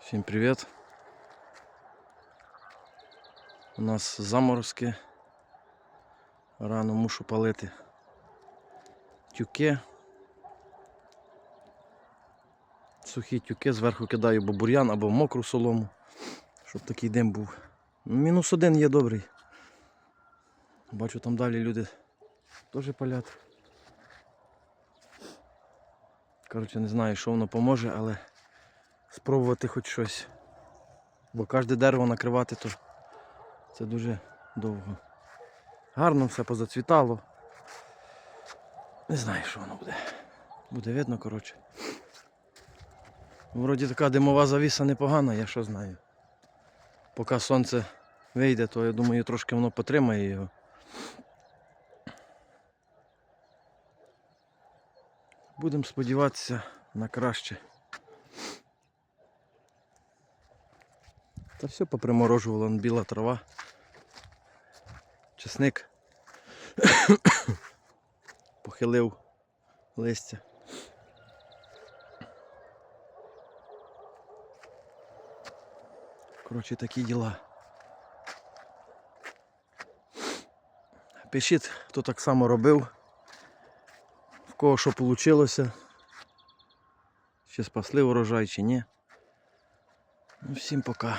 Всім привіт. У нас заморозки. Рано мушу палити тюки. Сухі тюки, зверху кидаю або бур'ян, або мокру солому, щоб такий дим був. Ну, Мінус один є добрий. Бачу там далі люди теж палять. Коротше, не знаю, що воно поможе, але спробувати хоч щось. Бо кожне дерево накривати, то це дуже довго. Гарно все позацвітало. Не знаю, що воно буде. Буде видно, коротше. Вроді така димова завіса непогана, я що знаю. Поки сонце вийде, то я думаю, трошки воно потримає його. Будемо сподіватися на краще. Та все поприморожувало, біла трава. Чесник. Похилив листя. Коротше, такі діла. Пишіть, хто так само робив, в кого що вийшло. Чи спасли урожай, чи ні. Ну, всім пока.